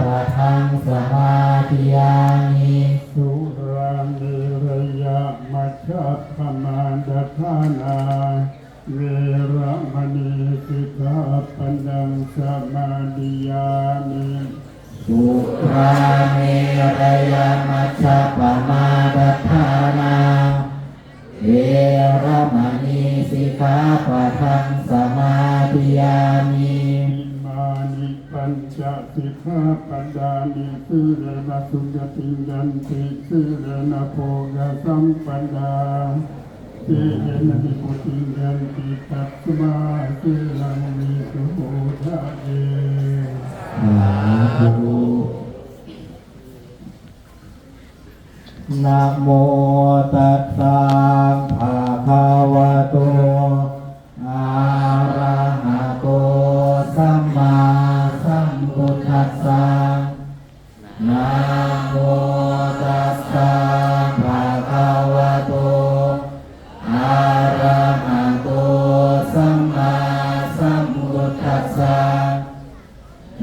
ปัทังสมาธิยามิสุรามิระยะมัชฌะปมาดทานาเวรมณีสิกขาปนังสมาดิยามิสุราเมรยมัชฌะปมาดัฏฐานาเวรมณีสิกขาปะทังสมาธิยามิอิมานิ สิกขาปดานิสุเรนะสุจติยันติสุเรนะโภกสัมปดาเตเยนะนิพุติยันติตัสมาสุลังมิสุโหทะเยสาธุนะโมตัสสะภะคะวะโต พุทธัสสะ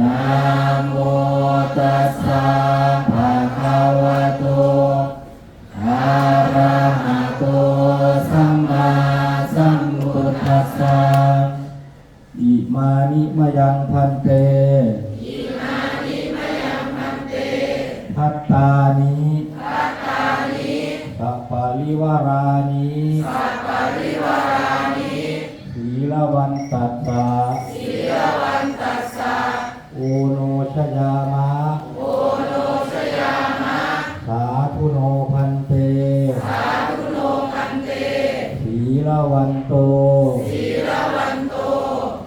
นะโมตัสสะภะคะวะโตอะระหะโตสัมมาสัมพุทธัสสะอิมานิมะยังพันเตอิมานิมะยังพันเตพัตตานิพัตตานิสัพปะริวารานิสัพปะริวารานิศีลวันตัสสะ โอโนชยามะโอโนชยามะ สาธุโนพันเต สาธุโนพันเต สีละวันโต สีละวันโต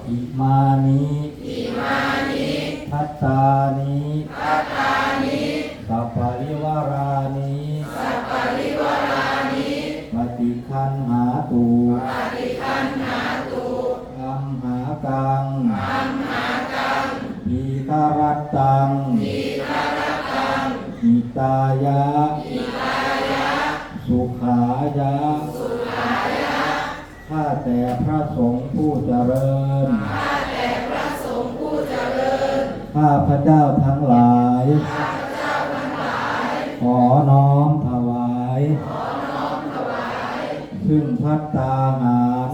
อิมานิอิมานิพัตตานิพัตตานิสัพปะริวารา ข้าแต่พระสงฆ์ผู้เจริญ ข้าแต่พระสงฆ์ผู้เจริญ ข้าพระเจ้าทั้งหลาย ข้าพระเจ้าทั้งหลาย ขอน้อมถวาย ขอน้อมถวายซึ่งพัตตาหาร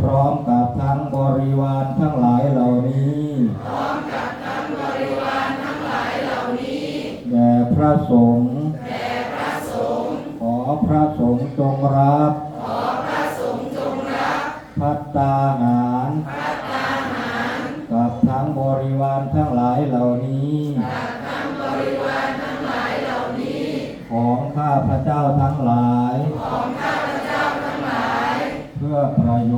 พร้อมกับทั้งบริวารทั้งหลายเหล่านี้ พร้อมกับทั้งบริวารทั้งหลายเหล่านี้ แด่พระสงฆ์ แด่พระสงฆ์ ขอพระสงฆ์จงรับ พัตตาหารพัตตาหารกับทั้งบริวารทั้งหลายเหล่านี้กับทั้งบริวารทั้งหลายเหล่านี้ของข้าพระเจ้าทั้งหลาย เพื่อประโย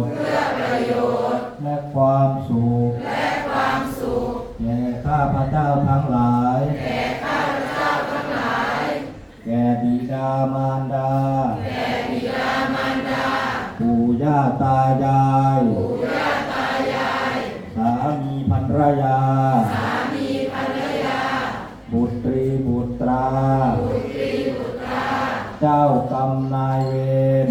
ชน์เพื่อประโยชน์และความสุขและความสุขแก่ข้าพระเจ้าทั้งหลาย แก่ข้าพระเจ้าทั้งหลายแก่บิดามารดา ย่าตายายปู่ย่าตายาย สามีภรรยา สามีภรรยา บุตรีบุตรา บุตรีบุตราเจ้ากรรมนายเวร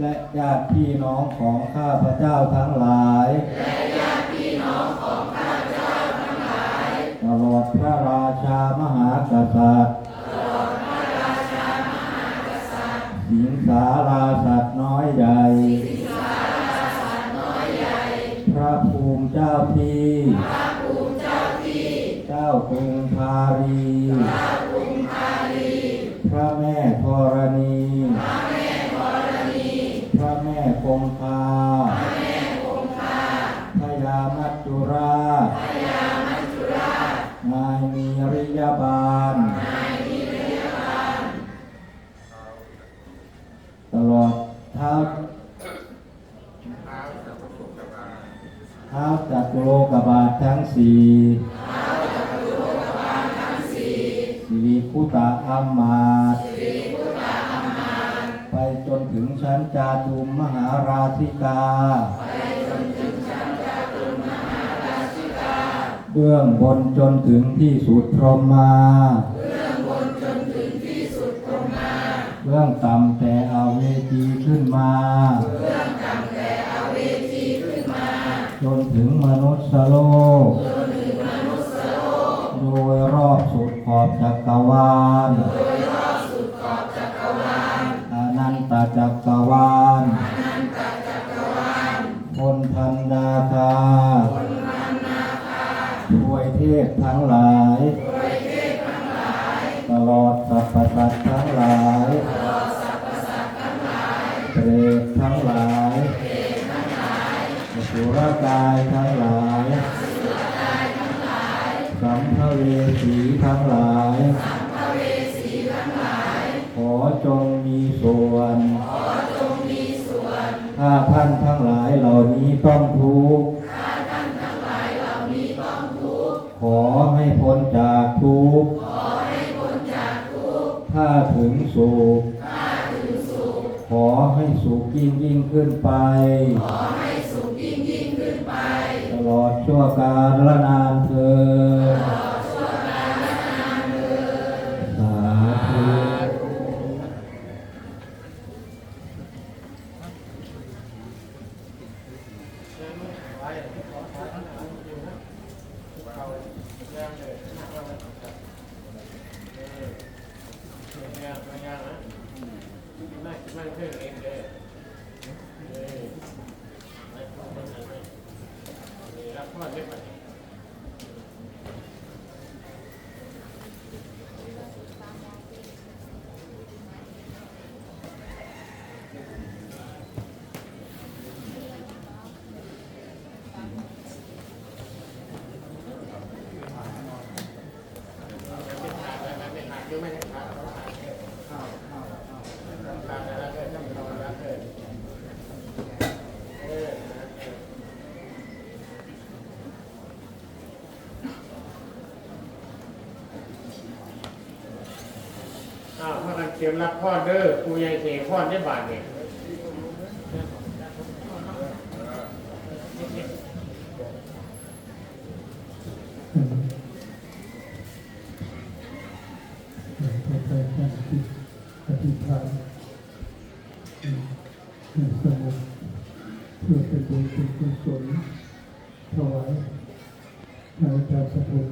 และญาติพี่น้องของข้าพเจ้าทั้งหลาย และญาติพี่น้องของข้าพเจ้าทั้งหลาย ตลอดพระราชามหากษัตริย์ มิเจ้าที่พระภูมิเจ้าที่เจ้ากรุงพารี สี่สิริคุตะอัมมาตไปจนถึงชั้นจาตุมมหาราชิกา เบื้องบนจนถึงที่สุดพรหมาเบื้องต่ำแต่เอาเวทีขึ้นมา ถึงมนุษย์โลก โดยรอบสุดขอบจักรวาล อนันตจักรวาล คนพันนาคาทวยเทพทั้งหลาย สุรกายทั้งหลาย สัมภเวสีทั้งหลาย ขอจงมีส่วน ถ้าท่านทั้งหลายเหล่านี้ต้องทุกข์ ขอให้พ้นจากทุกข์ ถ้าถึงสุข ขอให้สุขยิ่งยิ่งขึ้นไปตลอด ชั่วกาละนานเธอญสาธุอ้ Vamos lá, าวพากันเตรียมรับพ่อเด้อปูใหญ่เสกพ่อได้บาทเนี่ยต่อไปการที่อธิษฐานสงบเพื่อเป็นบุญเป็นกุศลถวายพระอาจารย์สถุน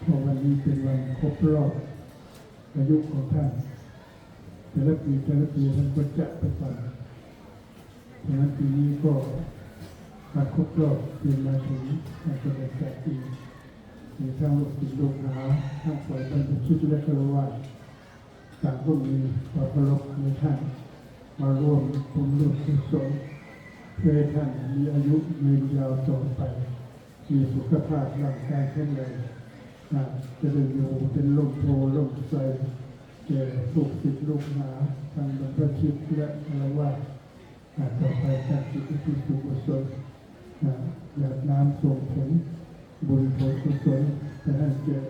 เพราะวันนี้เป็นวันครบรอบ อายุของท่านแต่ละปีแต่ละปีท่านก็จะไปตามดังนั้นปีนี้ก็มาครบรอบปีมาถึงอาจจะเป็นแปดปีมีทั้งลูกศิษย์ลูกหาทั้งฝ่ายบรรพชิตและคารวะต่างก็มีความเคารพในท่าน มาร่วมบุญร่วมกุศลเพื่อให้ท่านมีอายุยืนยาวต่อไป มีสุขภาพร่างกายแข็งแรง จะได้อยู่เป็นลมโพลมใสแก่ลูกศิษย์ลูกหาทั้งบรรพชิตและคารวะอ่าต่อไปการจิตที่สุขกุศลนะหยาดน้ำส่งผลบุญผลกุศลจะให้แก่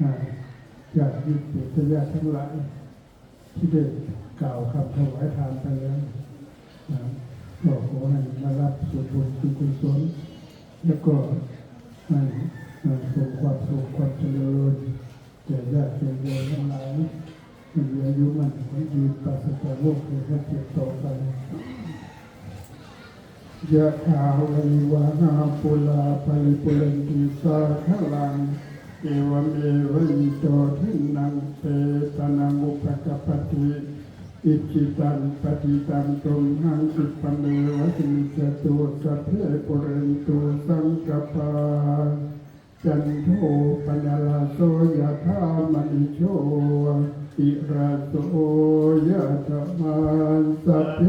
อ่าญาติมิตรศิษยาทั้งหลายที่ได้กล่าวคำถวายทานไปแล้วอ่าก็ขอให้มารับส่วนบุญส่วนกุศลแล้วก็ให้ อ่าส่งความสุขความเจริญแก่ญาติโยมทั้งหลายมีอายุมันขอยืนปราศจากโรคภัยไข้เจ็บต่อไปยะถาวริวาหาปุลาภริปุเรนติสาขลังเอวเมวิโตทินังเปตนังอุปกปปติอิจิตังปฏิตังตุมหังสิปะเมวะสิจจตุสัพเพปุเรนตุสังกปา จันโทปนลาโสยะธามณิโชติระโสยะธรรมสัพเพ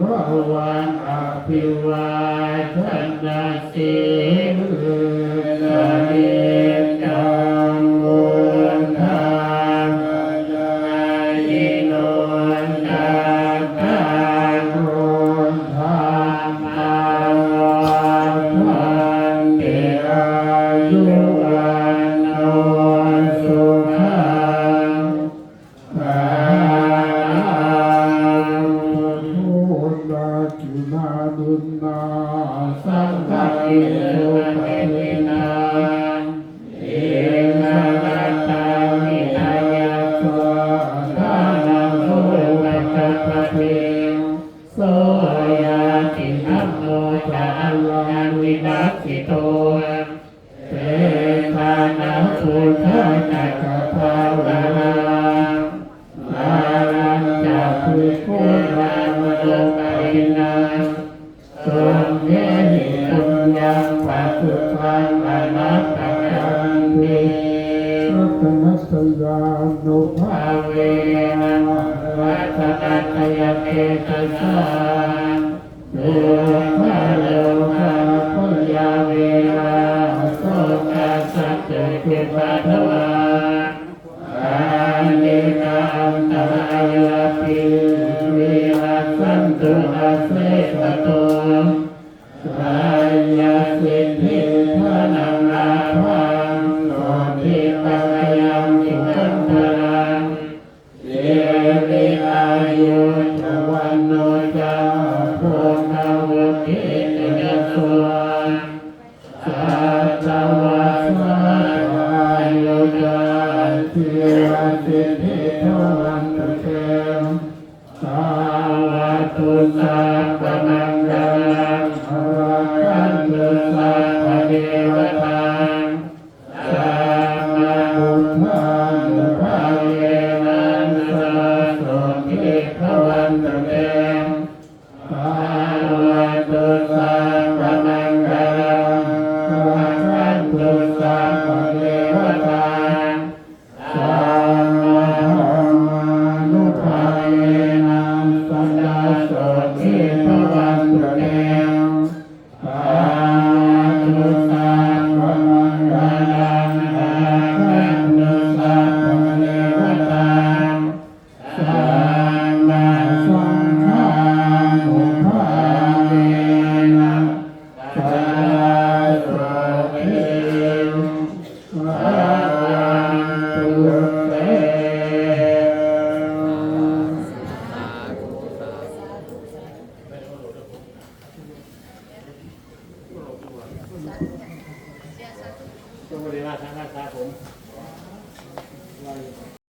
วะวันอภิวาทนาสี โมจังวินัสสิโตเตทานาภูธานักภาวนามาจักขุคุณวามโลกินาสมเยหิปุญญางปัจจุบันอนัตตังเวสัตนัสยานุภาเววัตนัตยเตตสัง เทวะเลกะพุทธยาเว ตุสัพพมังคลังพระคันตุสัพะเทวตา